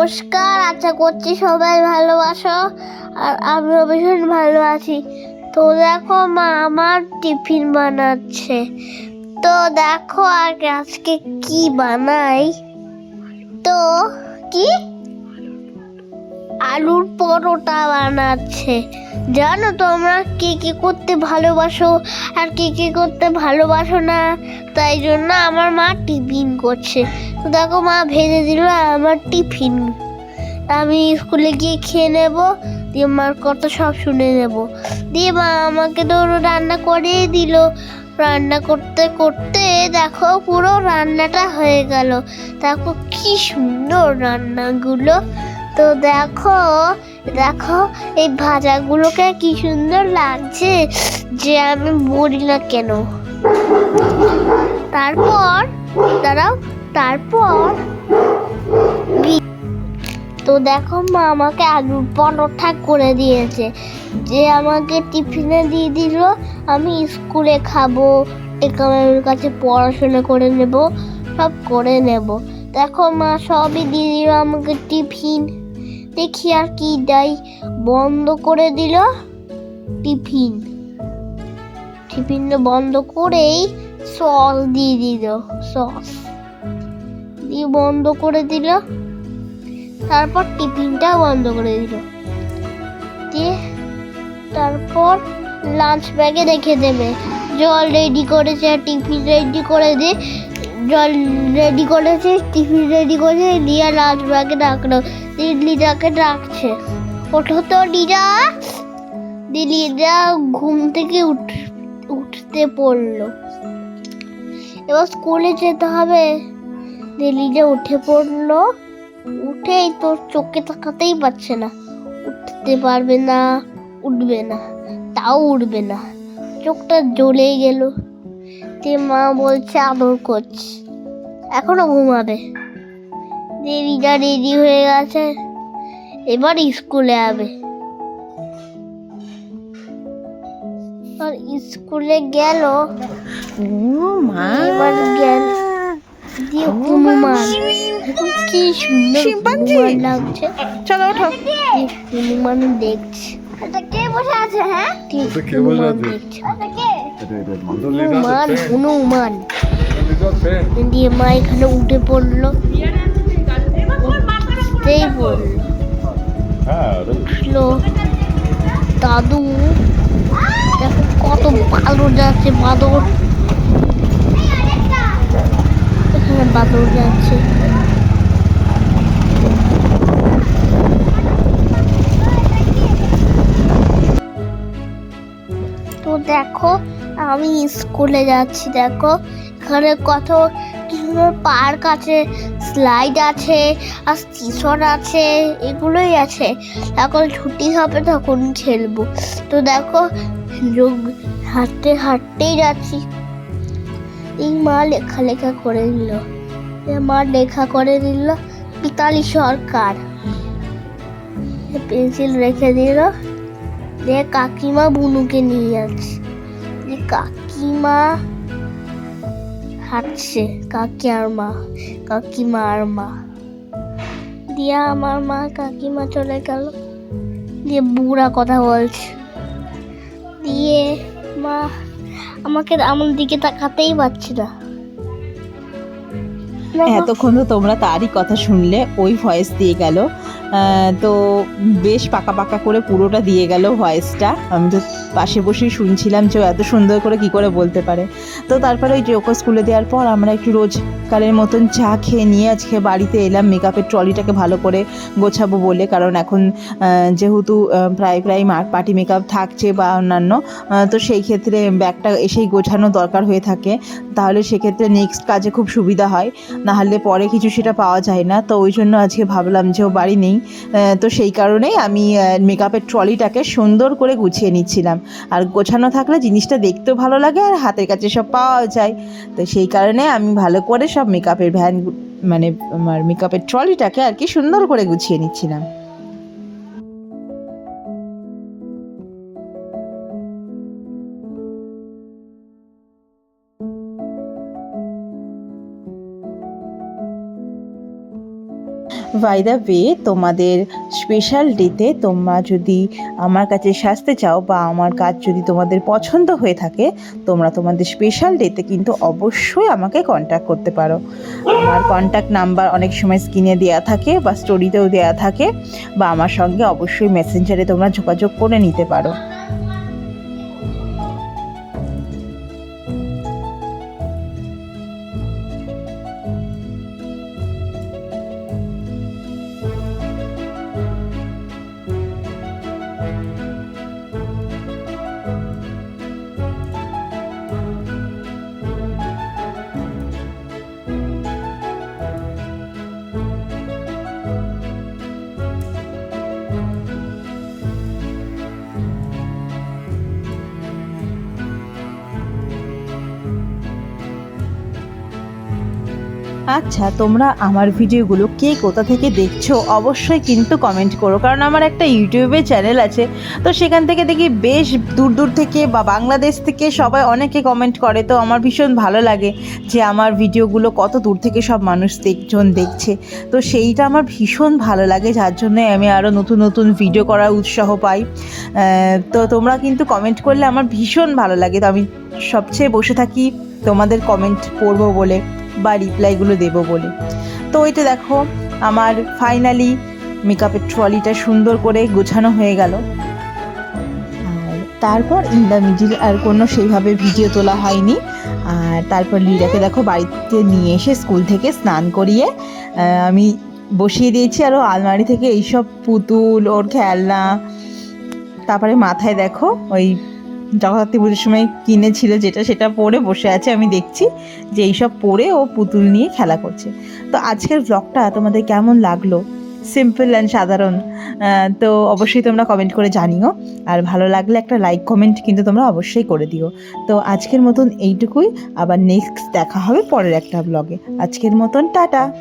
নমস্কার, আশা করছি সবাই ভালোবাসো আর আমিও ভীষণ ভালো আছি। তো দেখো, মা আমার টিফিন বানাচ্ছে। তো দেখো আর আজকে কি বানাই। তো কি? আলুর পরোটা বানাচ্ছে। জানো তোমরা কে কে করতে ভালোবাসো আর কে কে করতে ভালোবাসো না? তাই জন্য আমার মা টিফিন করছে। তো দেখো মা ভেজে দিল আমার টিফিন। আমি স্কুলে গিয়ে খেয়ে নেব, দিয়ে মার কথা সব শুনে নেব। দিয়ে মা আমাকে তো রান্না করেই দিল। রান্না করতে করতে দেখো পুরো রান্নাটা হয়ে গেল। দেখো কি সুন্দর রান্নাগুলো। তো দেখো দেখো, এই ভাজাগুলোকে কি সুন্দর লাগছে যে আমি মরি না কেন। তারপর, দাঁড়াও, তারপর তো দেখো মা আমাকে আলুর পরোটা করে দিয়েছে। যে আমাকে টিফিনে দিয়ে দিল, আমি স্কুলে খাব একামের কাছে পড়াশোনা করে নেব, সব করে নেব। দেখো মা, সবই দিয়ে দিল আমাকে টিফিন। দেখি আর কি দেয়। বন্ধ করে দিল টিফিন। টিফিনটা বন্ধ করেই সস দিয়ে দিল, সস। দিয়ে বন্ধ করে দিল। তারপর টিফিনটা বন্ধ করে দিল। দিয়ে তারপর লাঞ্চ ব্যাগে রেখে দেবে। জল রেডি করেছে, টিফিন রেডি করে দে। জল রেডি করেছে টিফিন রেডি করেছে দিয়ে রাখল দিয়ে লিজাকে ডাকছে। ওঠো তো লিজা লিজা ঘুম থেকে উঠ, উঠতে পড়ল। এবার স্কুলে যেতে হবে। লিজা উঠে পড়ল, উঠেই তোর চোখে তাকাতেই পারছে না। উঠতে পারবে না, উঠবে না, তাও উঠবে না। চোখটা জ্বলেই গেল। যে মা বলছে আদর করছে। এখনও ঘুমাবে। দেরিটা রেডি হয়ে গেছে। এবার স্কুলে যাবে। আর স্কুলে গেল। ও মা এবার গেল। দিয়ে হনুমান কি সুন্দর। লাগছে। চলো ওঠো। হনুমান দেখছে। এটা কে বসে আছে হ্যাঁ? কে বসে আছে? দেখছে। হনুমান হনুমান pen. দিয়ে মা এখানে উঠে পড়ল। উঠতেই পড়ল হ্যাঁ উঠল দাদু। দেখো কত বাদর যাচ্ছে বাদর। এখানে বাদর যাচ্ছে। তো দেখো আমি স্কুলে যাচ্ছি, দেখো। এখানে কত সুন্দর পার্ক আছে, স্লাইড আছে, আর স্টেশন আছে, এগুলোই আছে। এখন ছুটি হবে তখন খেলব। তো দেখো যোগ হাঁটতে হাঁটতেই যাচ্ছি। এই মা লেখা লেখা করে নিল। মা লেখা করে নিল, পিতালি সরকার। পেন্সিল রেখে দিল। দিয়ে কাকিমা বুনুকে নিয়ে যাচ্ছে। দিয়ে কাকিমা হাঁটছে কাকি আর মা কাকিমা আর মা। দিয়ে আমার মা কাকিমা চলে গেল। দিয়ে বুড়া কথা বলছে। দিয়ে মা আমাকে আমার দিকে তাকাতেই পারছি না। এতক্ষণ তো তোমরা তারই কথা শুনলে, ওই ভয়েস দিয়ে গেল তো বেশ পাকা পাকা করে পুরোটা দিয়ে গেল ভয়েসটা আমি তো পাশে বসেই শুনছিলাম যে এত সুন্দর করে কি করে বলতে পারে। তো তারপরে ওই জোকো স্কুলে দেওয়ার পর আমরা একটু রোজকারের মতন চা খেয়ে নিয়ে আজকে বাড়িতে এলাম। মেকআপের ট্রলিটাকে ভালো করে গোছাবো বলে, কারণ এখন যেহেতু প্রায় প্রায় পার্টি মেকআপ থাকছে বা অন্যান্য তো সেই ক্ষেত্রে ব্যাগটা এসেই গোছানো দরকার হয়ে থাকে। তাহলে সেক্ষেত্রে নেক্সট কাজে খুব সুবিধা হয়। নাহলে পরে কিছু সেটা পাওয়া যায় না। তো ওই জন্য আজকে ভাবলাম যে ও বাড়ি নেই। তো সেই কারণেই আমি মেকআপের ট্রলিটাকে সুন্দর করে গুছিয়ে নিচ্ছিলাম। আর গোছানো থাকলে জিনিসটা দেখতেও ভালো লাগে আর হাতের কাছে সব পাওয়া যায়। তো সেই কারণে আমি ভালো করে সব মেকআপের ভ্যান মানে আমার মেকআপের ট্রলিটাকে আর কি সুন্দর করে গুছিয়ে নিচ্ছিলাম। বাই দ্য ওয়ে তোমাদের স্পেশাল ডেতে তোমরা যদি আমার কাছে সাজতে চাও বা আমার কাজ যদি তোমাদের পছন্দ হয়ে থাকে, তোমরা তোমাদের স্পেশাল ডেতে কিন্তু অবশ্যই আমাকে কন্ট্যাক্ট করতে পারো। আমার কন্ট্যাক্ট নাম্বার অনেক সময় স্ক্রিনে দেওয়া থাকে বা স্টোরিতেও দেওয়া থাকে বা আমার সঙ্গে অবশ্যই মেসেঞ্জারে তোমরা যোগাযোগ করে নিতে পারো। আচ্ছা তোমরা আমার ভিডিওগুলো কে কোথা থেকে দেখছ অবশ্যই কিন্তু কমেন্ট করো, কারণ আমার একটা ইউটিউবে চ্যানেল আছে। তো সেখান থেকে দেখি বেশ দূর দূর থেকে বা বাংলাদেশ থেকে সবাই অনেকে কমেন্ট করে, তো আমার ভীষণ ভালো লাগে যে আমার ভিডিওগুলো কত দূর থেকে সব মানুষ দেখজন দেখছে। তো সেইটা আমার ভীষণ ভালো লাগে, যার জন্যে আমি আরও নতুন নতুন ভিডিও করার উৎসাহ পাই। তো তোমরা কিন্তু কমেন্ট করলে আমার ভীষণ ভালো লাগে। তো আমি সবচেয়ে বসে থাকি তোমাদের কমেন্ট পড়ব বলে। রিপ্লাইগুলো দেবো বলে। তো এটা দেখো, আমার ফাইনালি মেকআপের ট্রলিটা সুন্দর করে গোছানো হয়ে গেল। আর তারপর ইন মিডিল আর কোনো সেইভাবে ভিডিও তোলা হয়নি। আর তারপর লিরাকে দেখো বাড়িতে নিয়ে এসে স্কুল থেকে স্নান করিয়ে আমি বসিয়ে দিয়েছি আরও আলমারি থেকে এইসব পুতুল, ওর খেলনা। তারপরে মাথায় দেখো ওই জগদ্ধাত্রী পুজোর সময় কিনেছিল যেটা, সেটা পরে বসে আছে, আমি দেখছি যে এইসব পরে ও পুতুল নিয়ে খেলা করছে। তো আজকের ব্লগটা তোমাদের কেমন লাগল? সিম্পল অ্যান্ড সাধারণ। তো অবশ্যই তোমরা কমেন্ট করে জানিও। আর ভালো লাগলে একটা লাইক কমেন্ট কিন্তু তোমরা অবশ্যই করে দিও। তো আজকের মতন এইটুকুই। আবার নেক্সট দেখা হবে পরের একটা ব্লগে আজকের মতন টাটা!